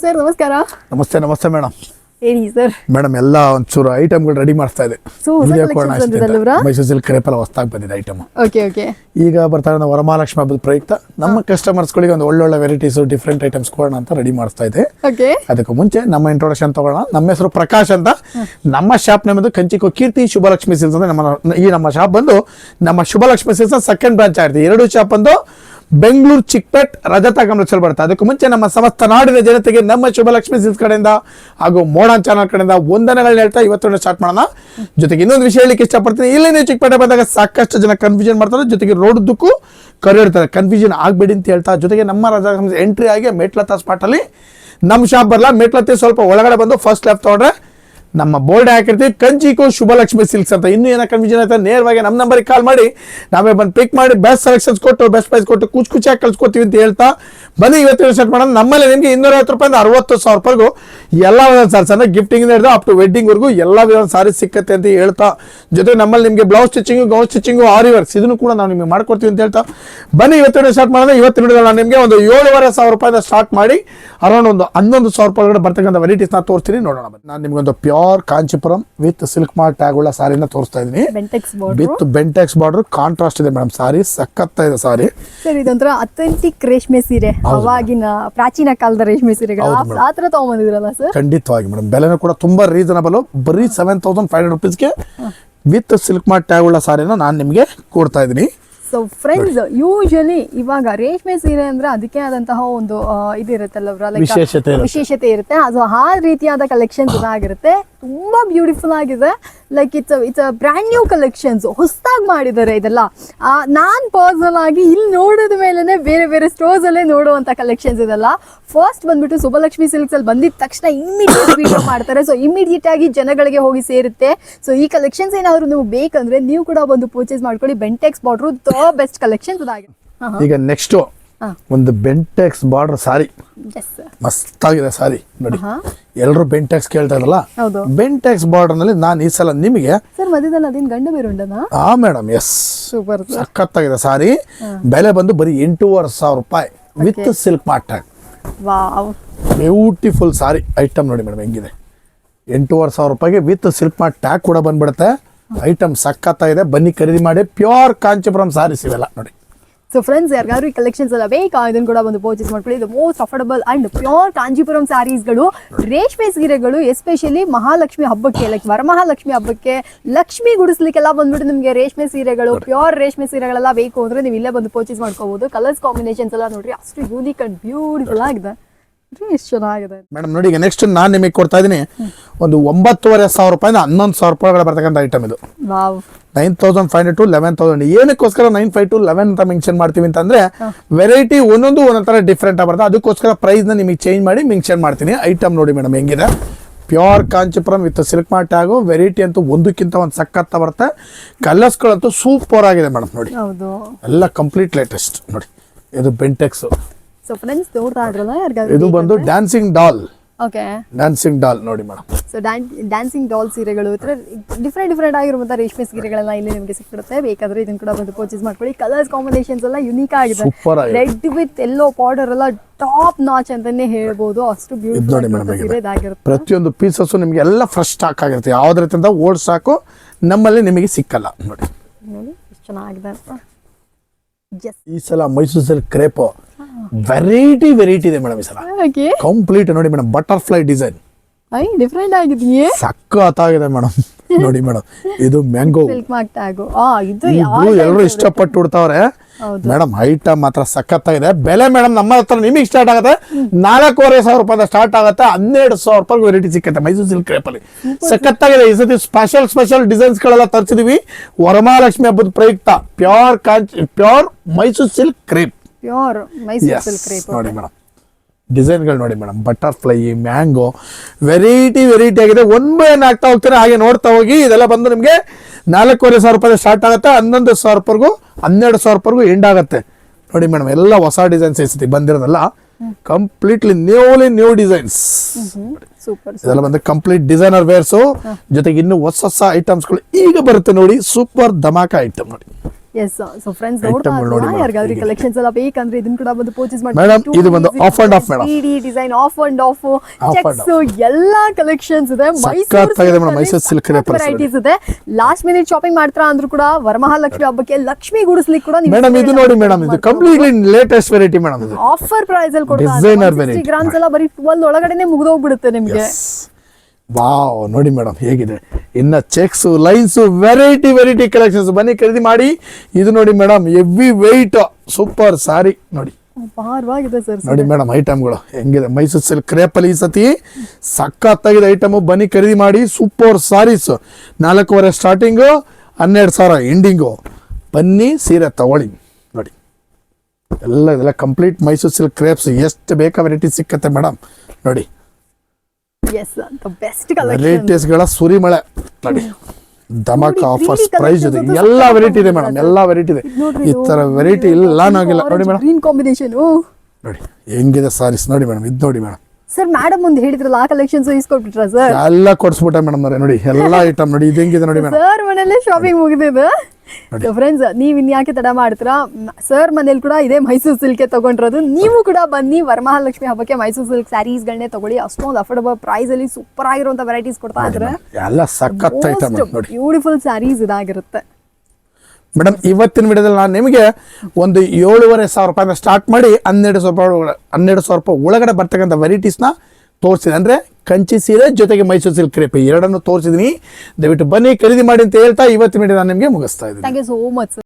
Sir ನಮಸ್ಕಾರ. ನಮಸ್ತೆ ನಮಸ್ತೆ ಮೇಡಮ್. ಹೇಳಿ ಸರ್. ಮೇಡಮ್ ಎಲ್ಲ ಒಂಚೂರು ಐಟಮ್ಗಳು ರೆಡಿ ಮಾಡ್ತಾ ಇದೆ. ಮೈಸೂರ್ ಸಿಲ್ಕ್ ಕ್ರೇಪಲ್ಲ ಹೊಸ್ದಾಗಿ ಬಂದಿದೆ ಐಟಮ್ ಓಕೆ ಓಕೆ ಈಗ ಬರ್ತಾ ಇರೋ ವರಮಹಾಲಕ್ಷ್ಮಿ ಹಬ್ಬದ ಪ್ರಯುಕ್ತ. ನಮ್ಮ ಕಸ್ಟಮರ್ಸ್ಗಳಿಗೆ ಒಂದು ಒಳ್ಳೊಳ್ಳೆ ವೆರೈಟೀಸ್ ಡಿಫ್ರೆಂಟ್ ಐಟಮ್ಸ್ ಕೊಡೋಣ ಅಂತ ರೆಡಿ ಮಾಡ್ತಾ ಇದೆ. ಓಕೆ ಅದಕ್ಕೂ ಮುಂಚೆ ನಮ್ಮ ಇಂಟ್ರೊಡಕ್ಷನ್ ತಗೊಳ್ಳೋಣ. ನಮ್ಮ ಹೆಸರು ಪ್ರಕಾಶ್ ಅಂತ. ನಮ್ಮ ಶಾಪ್ ನಮ್ಮದು ಕಂಚಿಕೋ ಕೀರ್ತಿ ಶುಭಲಕ್ಷ್ಮಿ ಸಿಲ್ಸ್ ಅಂತ ನಮ್ಮ ಈ ನಮ್ಮ ಶಾಪ್ ಬಂದು ನಮ್ಮ ಶುಭಲಕ್ಷ್ಮಿ ಸಿಲ್ಸ್ ಸೆಕೆಂಡ್ ಬ್ರಾಂಚ್ ಆಗಿದೆ. ಎರಡು ಶಾಪ್ ಬಂದು ಬೆಂಗಳೂರು ಚಿಕ್ಕಪೇಟ್ ರಜತ ಗಮನಿಸಲು ಬರುತ್ತೆ. ಅದಕ್ಕೂ ಮುಂಚೆ ನಮ್ಮ ಸಮಸ್ತ ನಾಡಿನ ಜನತೆಗೆ ನಮ್ಮ ಶುಭಲಕ್ಷ್ಮಿ ಸಿಲ್ಸ್ ಕಡೆಯಿಂದ ಹಾಗೂ ಮೋಡನ್ ಚಾನಲ್ ಕಡೆಯಿಂದ ವಂದನೆಗಳನ್ನ ಹೇಳ್ತಾ ಇವತ್ತು ಸ್ಟಾರ್ಟ್ ಮಾಡೋಣ. ಜೊತೆಗೆ ಇನ್ನೊಂದು ವಿಷಯ ಹೇಳಿಕ್ಕೆ ಇಷ್ಟಪಡ್ತೀನಿ. ಇಲ್ಲಿ ನೀವು ಚಿಕ್ಕಪೇಟೆ ಬಂದಾಗ ಸಾಕಷ್ಟು ಜನ ಕನ್ಫ್ಯೂಷನ್ ಮಾಡ್ತಾರೆ. ಜೊತೆಗೆ ರೋಡ್ದಕ್ಕೂ ಕರೆಯಿರ್ತಾರೆ ಕನ್ಫ್ಯೂಷನ್ ಆಗಬೇಡಿ ಅಂತ ಹೇಳ್ತಾ, ಜೊತೆಗೆ ನಮ್ಮ ರಜಾ ಎಂಟ್ರಿ ಆಗಿ ಸ್ಪಾಟ್ ಸ್ಪಾಟಲ್ಲಿ ನಮ್ಮ ಶಾಪ್ ಬರಲ್ಲ ಮೇಟ್ಲತ್ತೆ ಸ್ವಲ್ಪ ಒಳಗಡೆ ಬಂದು ಫಸ್ಟ್ ಲ್ಯಾಪ್ ತಗೊಂಡ್ರೆ ನಮ್ಮ ಬೋರ್ಡ್ ಹಾಕಿರ್ತೀವಿ ಕಂಚಿಕೋ ಶುಭಲಕ್ಷ್ಮಿ ಸಿಲ್ಕ್ಸ್ ಅಂತ. ಇನ್ನೂ ಏನೋ ಕನ್ಫ್ಯೂಷನ್ ಆಯ್ತಾ ನೇರವಾಗಿ ನಮ್ಮ ನಂಬರಿಗೆ ಕಾಲ್ ಮಾಡಿ, ನಾವೇ ಬಂದು ಪಿಕ್ ಮಾಡಿ ಬೆಸ್ಟ್ ಸೆಲೆಕ್ಷನ್ಸ್ ಕೊಟ್ಟು ಬೆಸ್ಟ್ ಪ್ರೈಸ್ ಕೊಟ್ಟು, ಕುಚ್ ಕುಚ್ಚಾಗಿ ಕಳ್ಸ್ಕೊತೀವಿ ಅಂತ ಹೇಳ್ತಾ ಬನ್ನಿ, ಇವತ್ತಿನ ಸ್ಟಾರ್ಟ್ ಮಾಡೋಣ. ನಮ್ಮಲ್ಲಿ ನಿಮಗೆ ಇನ್ನೂರ ಐವತ್ತು ರೂಪಾಯಿಂದ ಅರವತ್ತು ಸಾವಿರ ರೂಪಾಯಿಗೂ ಎಲ್ಲ ವಿಧ ಸಾರಿ, ಸಣ್ಣ ಗಿಫ್ಟಿಂಗ್ ಹಿಡಿದು ಅಪ್ ಟು ವೆಡ್ಡಿಂಗ್ವರೆಗೂ ಎಲ್ಲ ವಿಧ ಸಾರಿ ಸಿಕ್ಕತ್ತೆ ಅಂತ ಹೇಳ್ತಾ ಜೊತೆ ನಮ್ಮಲ್ಲಿ ನಿಮಗೆ blouse stitching gown stitching aari works ಇದನ್ನು ಕೂಡ ನಾವು ನಿಮಗೆ ಮಾಡ್ಕೊಡ್ತೀವಿ ಅಂತ ಹೇಳ್ತಾ ಬನ್ನಿ, ಇವತ್ತಿನ ಸ್ಟಾರ್ಟ್ ಮಾಡೋಣ. ಇವತ್ತು ನಾನು ನಿಮಗೆ ಒಂದು ಏಳುವರೆ ಸಾವಿರ ರೂಪಾಯಿಂದ ಸ್ಟಾರ್ಟ್ ಮಾಡಿ ಅರೌಂಡ್ ಒಂದು ಹನ್ನೊಂದು ಸಾವಿರ ರೂಪಾಯಿ ಬರ್ತಕ್ಕಂಥ ವೆರೈಟೀಸ್ನ ತೋರಿಸ್ತೀನಿ. ನೋಡೋಣ. ನಾನು ನಿಮಗೊಂದು pure Kanchipuram with Silk Mart ಟ್ಯಾಗುಳ್ಳ ಸಾರಿನ ತೋರಿಸ್ತಾ ಇದೀನಿ. Bentex border with Bentex border contrast ಇದೆ ಮೇಡಮ್. ಸಾರಿ ಸಖತ್ತ ಇದೆ ಸಾರಿ. ಸರ್ ಇದೊಂಥರ ಅಥೆಂಟಿಕ್ ರೇಷ್ಮೆ ಸೀರೆ. ಅವಾಗಿನ ಪ್ರಾಚೀನ ಕಾಲದ ರೇಷ್ಮೆ ಸೀರೆಗಳು. ಆ- ತರ ತಗೊಂಬಂದಿದ್ರಲ್ಲ ಸರ್? ಖಂಡಿತವಾಗಿ ಮೇಡಮ್. ಬೆಲೆನೂ ಕೂಡ ತುಂಬಾ ರೀಸನಬಲ್ ಬರೀ ಸೆವೆನ್ ತೌಸಂಡ್ ಫೈವ್ ಹಂಡ್ರೆಡ್ ರುಪೀಸ್ಗೆ ವಿತ್ ಸಿಲ್ಕ್ ಮಾರ್ಟ್ ಟ್ಯಾಗುಳ್ಳ ಸಾರಿನ ನಾನು ನಿಮಗೆ ಕೊಡ್ತಾ ಇದ್ದೀನಿ ಸೊ ಫ್ರೆಂಡ್ಸ್ ಯೂಶಲಿ ಇವಾಗ ರೇಷ್ಮೆ ಸೀರೆ ಅಂದ್ರೆ ಅದಕ್ಕೆ ಆದಂತಹ ಒಂದು ಇದಿರುತ್ತಲ್ಲ ವಿಶೇಷತೆ ಇರುತ್ತೆ. ಅದು ಆ ರೀತಿಯಾದ ಕಲೆಕ್ಷನ್ಸ್ ಇದಾಗಿರುತ್ತೆ. ತುಂಬಾ ಬ್ಯೂಟಿಫುಲ್ ಆಗಿದೆ. Like it's it's brand new collections ಹೊಸದಾಗಿ ಮಾಡಿದ್ದಾರೆ ಇದೆಲ್ಲ. ನಾನ್ ಪರ್ಸನಲ್ ಆಗಿ ಇಲ್ಲಿ ನೋಡಿದ ಮೇಲೇ ಬೇರೆ ಬೇರೆ ಸ್ಟೋರ್ಸ್ ಅಲ್ಲೇ ನೋಡುವಂತ ಕಲೆಕ್ಷನ್ಸ್ ಇದೆಲ್ಲ. ಫಸ್ಟ್ ಬಂದ್ಬಿಟ್ಟು ಸುಬ್ಬಲಕ್ಷ್ಮಿ ಸಿಲ್ಕ್ಸ್ ಅಲ್ಲಿ ಬಂದಿದ ತಕ್ಷಣ ಇಮಿಡಿಯೇಟ್ ವಿಡಿಯೋ ಮಾಡ್ತಾರೆ. ಸೊ ಇಮಿಡಿಯೇಟ್ ಆಗಿ ಜನಗಳಿಗೆ ಹೋಗಿ ಸೇರುತ್ತೆ. ಸೊ ಈ ಕಲೆಕ್ಷನ್ಸ್ ಏನಾದ್ರು ನೀವು ಬೇಕಂದ್ರೆ ನೀವು ಕೂಡ ಬಂದು ಪರ್ಚೇಸ್ ಮಾಡ್ಕೊಳ್ಳಿ. Bentex border the best collections ಇದಾಗಿದೆ. ಈಗ ನೆಕ್ಸ್ಟ್. ಒಂದು ಬೆಂಟೆಕ್ಸ್ ಬಾರ್ಡರ್ ಸಾರಿ. ಮಸ್ತಾಗಿದೆ ಸಾರಿ ನೋಡಿ. ಎಲ್ಲರೂ ಬೆಂಟೆಕ್ಸ್ ಕೇಳ್ತಾ ಇದ್ರಲ್ಲ? ಬೆಂಟೆಕ್ಸ್ ಬಾರ್ಡರ್ನಲ್ಲಿ ನಾನು ಈ ಸಲ ನಿಮಗೆ ಆ ಮೇಡಮ್ ಎಸ್ ಸೂಪರ್ ಸಖತ್ತಾಗಿದೆ ಸಾರಿ. ಬೆಲೆ ಬಂದು ಬರೀ ಎಂಟೂವರೆ ಸಾವಿರ ರೂಪಾಯಿ. With Silk Mart beautiful sari. Item ನೋಡಿ ಮೇಡಮ್ ಹೆಂಗಿದೆ. ಎಂಟೂವರೆ ಸಾವಿರ ರೂಪಾಯಿಗೆ ವಿತ್ ಸಿಲ್ಕ್ ಮಾರ್ಟ್ ಟ್ಯಾಗ್ ಕೂಡ ಬಂದ್ಬಿಡುತ್ತೆ. ಐಟಮ್ ಸಖತ್ತಾಗಿದೆ. ಬನ್ನಿ ಖರೀದಿ ಮಾಡಿ. ಪ್ಯೂರ್ ಕಾಂಚಿಪುರಂ ಸಾರೀಸ್ ಇವೆಲ್ಲ ನೋಡಿ. ಸೊ ಫ್ರೆಂಡ್ಸ್ ಯಾರಿಗಾದ್ರು ಈ ಕಲೆಕ್ಷನ್ಸ್ ಎಲ್ಲ ಬೇಕಾ? ಇದನ್ನು ಕೂಡ ಒಂದು ಪರ್ಚೇಸ್ ಮಾಡ್ಕೊಳ್ಳಿ. ಇದು most affordable and pure Kanjipuram ಸ್ಯಾರೀಸ್ಗಳು ರೇಷ್ಮೆ ಸೀರೆಗಳು ಎಸ್ಪೆಷಲಿ ಮಹಾಲಕ್ಷ್ಮಿ ಹಬ್ಬಕ್ಕೆ, ಲೈಕ್, ವರಮಹಾಲಕ್ಷ್ಮಿ ಹಬ್ಬಕ್ಕೆ ಲಕ್ಷ್ಮಿ ಗುಡಿಸ್ಲಿಕ್ಕೆಲ್ಲ ಬಂದ್ಬಿಟ್ಟು ನಿಮಗೆ ರೇಷ್ಮೆ ಸೀರೆಗಳು ಪ್ಯೂರ್ ರೇಷ್ಮೆ ಸೀರೆಗಳೆಲ್ಲ ಬೇಕು ಅಂದ್ರೆ ನೀವು ಇಲ್ಲೇ ಬಂದು ಪರ್ಚೇಸ್ ಮಾಡ್ಕೋಬಹುದು ಕಲರ್ಸ್ ಕಾಂಬಿನೇಷನ್ಸ್ ಎಲ್ಲ ನೋಡ್ರಿ, ಅಷ್ಟು ಯೂನಿಕ್ ಅಂಡ್ ಬ್ಯೂಟಿಫುಲ್ ಆಗಿದೆ. ಎಷ್ಟು ಚೆನ್ನಾಗಿದೆ ಮೇಡಮ್ ನೋಡಿ ಈಗ ನೆಕ್ಸ್ಟ್ ನಾನು ನಿಮಗೆ ಕೊಡ್ತಾ ಇದ್ದೀನಿ. ಒಂದು ಒಂಬತ್ತುವರೆ ಸಾವಿರ ರೂಪಾಯಿಂದ ಹನ್ನೊಂದು ಸಾವಿರ ರೂಪಾಯಿಗಳ ಬರ್ತಕ್ಕಂಥ ಐಟಮ್ ಇದು. Wow. Nine thousand five hundred to eleven thousand ಏನಕ್ಕೋಸ್ಕರ nine five to eleven ಅಂತ ಮೆನ್ಷನ್ ಮಾಡ್ತೀವಿ ಅಂತಂದ್ರೆ ವೆರೈಟಿ ಒಂದೊಂದು ಒಂದೊಂದು ಥರ ಡಿಫ್ರೆಂಟ್ ಬರುತ್ತೆ. ಅದಕ್ಕೋಸ್ಕರ ಪ್ರೈಸ್ನ ನಿಮಗೆ ಚೇಂಜ್ ಮಾಡಿ ಮೆನ್ಷನ್ ಮಾಡ್ತೀನಿ. ಐಟಮ್ ನೋಡಿ ಮೇಡಮ್ ಹೆಂಗಿದೆ? Pure Kanchipuram with Silk Mart ಆಗೋ ವೆರೈಟಿ ಅಂತೂ ಒಂದಕ್ಕಿಂತ ಒಂದು ಸಖತ್ತ ಬರುತ್ತೆ. ಕಲರ್ಸ್ಗಳಂತೂ ಸೂಪರ್ ಆಗಿದೆ ಮೇಡಮ್ ನೋಡಿ. ಎಲ್ಲ ಕಂಪ್ಲೀಟ್ ಲೇಟೆಸ್ಟ್ ನೋಡಿ. ಇದು ಬೆಂಟೆಕ್ಸ್ ಸೊ ಫ್ರೆಂಡ್ಸ್ ನೋಡ್ತಾ ಇದ್ರಲ್ಲ ಯಾರಿಗಾದ್ರು ಇದು ಬಂದು dancing doll okay dancing doll ನೋಡಿ ಮೇಡಮ್ ಸೊ ಡ್ಯಾನ್ಸಿಂಗ್ ಡಾಲ್ ಸೀರೆಗಳು ಈ ಥರ ಡಿಫ್ರೆಂಟ್ ಡಿಫ್ರೆಂಟ್ ಆಗಿರುವಂಥ ರೇಷ್ಮೆ ಸೀರೆಗಳೆಲ್ಲ ಇಲ್ಲಿ ನಿಮಗೆ ಸಿಕ್ಬಿಡುತ್ತೆ. ಬೇಕಾದ್ರೆ ಇದನ್ನ ಕೂಡ ಬಂದು ಪರ್ಚೇಸ್ ಮಾಡ್ಕೊಳ್ಳಿ. ಕಲರ್ಸ್ ಕಾಂಬಿನೇಷನ್ಸ್ ಎಲ್ಲ ಯುನೀಕ್ ಆಗಿದೆ. ರೆಡ್ ವಿತ್ ಎಲ್ಲೋ ಬಾರ್ಡರ್ ಎಲ್ಲ ಟಾಪ್ ನಾಚ್ ಅಂತಾನೆ ಹೇಳ್ಬೋದು. ಅಷ್ಟು ಬ್ಯೂಟಿಫುಲ್ ಪ್ರತಿಯೊಂದು ಪೀಸಸ್ ನಿಮಗೆ ಎಲ್ಲ ಫ್ರೆಶ್ ಸ್ಟಾಕ್ ಆಗಿರುತ್ತೆ. ಯಾವುದೇ ರೀತಿಯಿಂದ ಓಲ್ಡ್ ಸ್ಟಾಕು ನಮ್ಮಲ್ಲಿ ನಿಮಗೆ ಸಿಕ್ಕಲ್ಲ. ನೋಡಿ. ನೋಡಿ ಎಷ್ಟು ಚೆನ್ನಾಗಿದೆ. ಈ ಸಲ ಮೈಸೂರು ಕ್ರೇಪು. ವೆರೈಟಿ ವೆರೈಟಿ ಇದೆ ಮೇಡಮ್ ಈ ಸಲ. ಕಂಪ್ಲೀಟ್ ನೋಡಿ ಮೇಡಮ್ ಬಟರ್ಫ್ಲೈ ಡಿಸೈನ್ ಐ ಡಿಫ್ರೆಂಟ್ ಆಗಿದೆಯೇ? ಸಖತ್ತಾಗಿದೆ ಮೇಡಮ್. ನೋಡಿ ಮೇಡಮ್ ಇದು ಮ್ಯಾಂಗೋ ಸಿಲ್ಕ್ ಮಾರ್ಕ್ ಟ್ಯಾಗ್ ಆ ಇದು ಇಬ್ರು ಎಲ್ಲರೂ ಇಷ್ಟಪಟ್ಟು ಉಡ್ತಾವ್ರೆ. ಮೇಡಮ್ ಐಟಮ್ ಮಾತ್ರ ಸಖತ್ತಾಗಿದೆ ಬೆಲೆ ಮೇಡಮ್ ನಮ್ಮ ಹತ್ರ ನಿಮಗೆ ಸ್ಟಾರ್ಟ್ ಆಗುತ್ತೆ. ನಾಲ್ಕೂವರೆ ಸಾವಿರ ರೂಪಾಯಿ ಸ್ಟಾರ್ಟ್ ಆಗುತ್ತೆ. ಹನ್ನೆರಡು ಸಾವಿರ ರೂಪಾಯಿ ವೆರೈಟಿ ಸಿಕ್ಕತ್ತೆ ಮೈಸೂರು ಸಿಲ್ಕ್ ಕ್ರೇಪಲ್ಲಿ ಸಖತ್ತಾಗಿದೆ ಈ ಸತಿ ಸ್ಪೆಷಲ್ ಸ್ಪೆಷಲ್ ಡಿಸೈನ್ಸ್ ಗಳೆಲ್ಲ ತರಿಸಿದೀವಿ. ವರಮಹಾಲಕ್ಷ್ಮಿ ಹಬ್ಬದ ಪ್ರಯುಕ್ತ pure ಕಾಂಚ್ pure Mysuru silk crepe pure Mysuru silk rape ನೋಡಿ ಮೇಡಮ್. ಡಿಸೈನ್ಗಳು ನೋಡಿ madam. Butterfly mango variety variety ಆಗಿದೆ. ಒನ್ ಬೈ ಒನ್ ಆಗ್ತಾ ಹೋಗ್ತಾರೆ? ಹಾಗೆ ನೋಡ್ತಾ ಹೋಗಿ. ಇದೆಲ್ಲ ಬಂದು ನಿಮಗೆ ನಾಲ್ಕೂವರೆ ಸಾವಿರ ರೂಪಾಯಿ ಸ್ಟಾರ್ಟ್ ಆಗುತ್ತೆ. ಹನ್ನೊಂದು ಸಾವಿರ ರೂಪಾಯಿಗೂ ಹನ್ನೆರಡು ಸಾವಿರ ರೂಪಾಯಿಗೂ ಎಂಡ್ ಆಗುತ್ತೆ. ನೋಡಿ ಮೇಡಮ್ ಎಲ್ಲ ಹೊಸ ಡಿಸೈನ್ಸ್ ಐತಿ ಬಂದಿರೋದಲ್ಲ. ಕಂಪ್ಲೀಟ್ಲಿ ನ್ಯೂಲಿ ನ್ಯೂ ಡಿಸೈನ್ಸ್ ಇದೆಲ್ಲ ಬಂದು ಕಂಪ್ಲೀಟ್ ಡಿಸೈನರ್ ವೇರ್ಸು ಜೊತೆಗೆ ಇನ್ನು ಹೊಸ ಹೊಸ ಐಟಮ್ಸ್ಗಳು ಈಗ ಬರುತ್ತೆ ನೋಡಿ. ಸೂಪರ್ ಧಮಾಕ ಐಟಮ್ ನೋಡಿ. ಎಸ್ ಸೊ ಫ್ರೆಂಡ್ಸ್ ನೋಡ್ತಾ ಯಾರಿಗಾದ್ರೂ ಕಲೆಕ್ಷನ್ಸ್ ಎಲ್ಲ ಬೇಕಂದ್ರೆ ಇದನ್ನ ಕೂಡ ಬಂದು ಪರ್ಚೇಸ್ ಮಾಡಿ. ಇದು ಬಂದು half and half madam madam. Design half and half checks ಎಲ್ಲಾ ಕಲೆಕ್ಷನ್ಸ್ ಇದೆ. ಮೈಸೂರು ಸಿಲ್ಕ್ ವೆರೈಟೀಸ್ ಇದೆ ಲಾಸ್ಟ್ ಮಿನಿಟ್ ಶಾಪಿಂಗ್ ಮಾಡ್ತಾರ ಅಂದ್ರೂ ಕೂಡ ವರಮಹಾಲಕ್ಷ್ಮಿ ಹಬ್ಬಕ್ಕೆ ಲಕ್ಷ್ಮಿ ಗುಡಿಸ್ಲಿಕ್ಕೆ ಕೂಡ ಮೇಡಮ್ ಇದು ನೋಡಿ ಮೇಡಮ್ ಇದು ಕಂಪ್ಲೀಟ್ಲಿ ಲೇಟೆಸ್ಟ್ ವೆರೈಟಿ ಮೇಡಮ್ ಇದು. ಆಫರ್ ಪ್ರೈಸ್ ಅಲ್ಲಿ ಡಿಸೈನರ್ Designer variety. ಗ್ರಾಮ್ಸ್ ಎಲ್ಲ ಬರೀ ಟ್ವೆಲ್ ಒಳಗಡೆನೆ ಮುಗಿದೋಗ್ಬಿಡುತ್ತೆ ನಿಮಗೆ. ವಾವ್ ನೋಡಿ ಮೇಡಮ್ ಹೇಗಿದೆ. ಇನ್ನ checks lines variety variety collections ಬನ್ನಿ ಖರೀದಿ ಮಾಡಿ. ಇದು ನೋಡಿ madam heavy weight super sari ನೋಡಿ. ಭಾರವಾಗಿದೆ ಸರ್ ನೋಡಿ ಮೇಡಮ್ ಐಟಮ್ಗಳು ಹೆಂಗಿದೆ? ಮೈಸೂರು ಸಿಲ್ಕ್ ಕ್ರೇಪಲ್ಲಿ ಈ ಸತಿ ಸಖತ್ತಾಗಿದೆ ಐಟಮು ಬನ್ನಿ ಖರೀದಿ ಮಾಡಿ. ಸೂಪರ್ ಸಾರೀಸ್ ನಾಲ್ಕೂವರೆ ಸ್ಟಾರ್ಟಿಂಗು ಹನ್ನೆರಡು ಸಾವಿರ ಎಂಡಿಂಗು ಬನ್ನಿ ಸೀರೆ ತಗೊಳ್ಳಿ. ನೋಡಿ. ಎಲ್ಲ ಇದೆಲ್ಲ ಕಂಪ್ಲೀಟ್ ಮೈಸೂರು ಸಿಲ್ಕ್ ಕ್ರೇಪ್ಸ್ ಎಷ್ಟು ಬೇಕಾ ವೆರೈಟಿ ಸಿಕ್ಕತ್ತೆ ಮೇಡಮ್ ನೋಡಿ. ಎಸ್ ದ ಬೆಸ್ಟ್ ಕಲೆಕ್ಷನ್ ವೆರೈಟೀಸ್ಗಳ ಸುರಿಮಳೆ. ನೋಡಿ. ಧಮಕ ಆಫರ್ಸ್ ಪ್ರೈಸ್ ಇದೆ. ಎಲ್ಲಾ ವೆರೈಟಿ ಇದೆ ಮೇಡಮ್. ಎಲ್ಲ ವೆರೈಟಿ ಇದೆ. ಈ ತರ ವೆರೈಟಿ ಲಾನ್ ಆಗಿಲ್ಲ ನೋಡಿ ಮೇಡಮ್ ಕಾಂಬಿನೇಷನ್ ನೋಡಿ ಹೆಂಗಿದೆ ಸಾರೀಸ್. ನೋಡಿ ಮೇಡಮ್ ಇದು ನೋಡಿ ಮೇಡಮ್ ಸರ್ ಮೇಡಮ್ ಮುಂದೆ ಹೇಳಿದ್ರಲ್ಲ ಆ ಕಲೆಕ್ಷನ್ಸ್ ಇಸ್ಕೊಟ್ಬಿಟ್ರ ಸರ್ ಎಲ್ಲ ಕೊಡ್ಸ್ಬಿಟ್ಟ ಮೇಡಮ್ ನೋಡಿ ಎಲ್ಲ ಐಟಮ್ ನೋಡಿ ಇದು ಹೆಂಗಿದೆ ನೋಡಿ ಮೇಡಮ್ ಸರ್ ಮನೇಲೆ ಶಾಪಿಂಗ್ ಮುಗಿದಿದೆ. ಫ್ರೆಂಡ್ಸ್ ನೀವ್ ಇನ್ಯಾಕೆ ತಡ ಮಾಡ್ತೀರಾ? ಸರ್ ಮನೇಲಿ ಕೂಡ ಇದೇ ಮೈಸೂರು ಸಿಲ್ಕೆ ತಗೊಂಡಿರೋದು. ನೀವು ಕೂಡ ಬನ್ನಿ ವರಮಹಾಲಕ್ಷ್ಮಿ ಹಬ್ಬಕ್ಕೆ ಮೈಸೂರು ಸಿಲ್ಕ್ ಸ್ಯಾರೀಸ್ ಗಳನ್ನೇ ತಗೊಳ್ಳಿ. ಅಷ್ಟೊಂದು ಅಫೋರ್ಡಬಲ್ ಪ್ರೈಸ್ ಅಲ್ಲಿ ಸೂಪರ್ ಆಗಿರುವಂತ ವೆರೈಟೀಸ್ ಕೊಡ್ತಾ ಇದ್ರೆ ಎಲ್ಲ ಸಖತ್ ಐಟಮ್ ನೋಡಿ. ಬ್ಯೂಟಿಫುಲ್ ಸ್ಯಾರೀಸ್ ಇದಾಗಿರುತ್ತೆ. ಮೇಡಮ್, ಇವತ್ತಿನ ವಿಡಿಯೋದಲ್ಲಿ ನಾನು ನಿಮಗೆ ಒಂದು ಏಳುವರೆ ಸಾವಿರ ರೂಪಾಯಿಂದ ಸ್ಟಾರ್ಟ್ ಮಾಡಿ ಹನ್ನೆರಡು ಸಾವಿರ ರೂಪಾಯಿ ಹನ್ನೆರಡು ಸಾವಿರ ರೂಪಾಯಿ ಒಳಗಡೆ ಬರ್ತಕ್ಕಂಥ ವೆರೈಟೀಸ್ನ ತೋರಿಸಿದೆ ಅಂದರೆ ಕಂಚಿ ಸೀರೆ ಜೊತೆಗೆ ಮೈಸೂರು ಸಿಲ್ಕ್ ಕ್ರೇಪ್ ಎರಡನ್ನು ತೋರಿಸಿದ್ದೀನಿ. ದಯವಿಟ್ಟು ಬನ್ನಿ, ಖರೀದಿ ಮಾಡಿ ಅಂತ ಹೇಳ್ತಾ ಇವತ್ತಿನ ವಿಡಿಯೋ ನಾನು ನಿಮಗೆ ಮುಗಿಸ್ತಾ ಇದ್ದೀನಿ.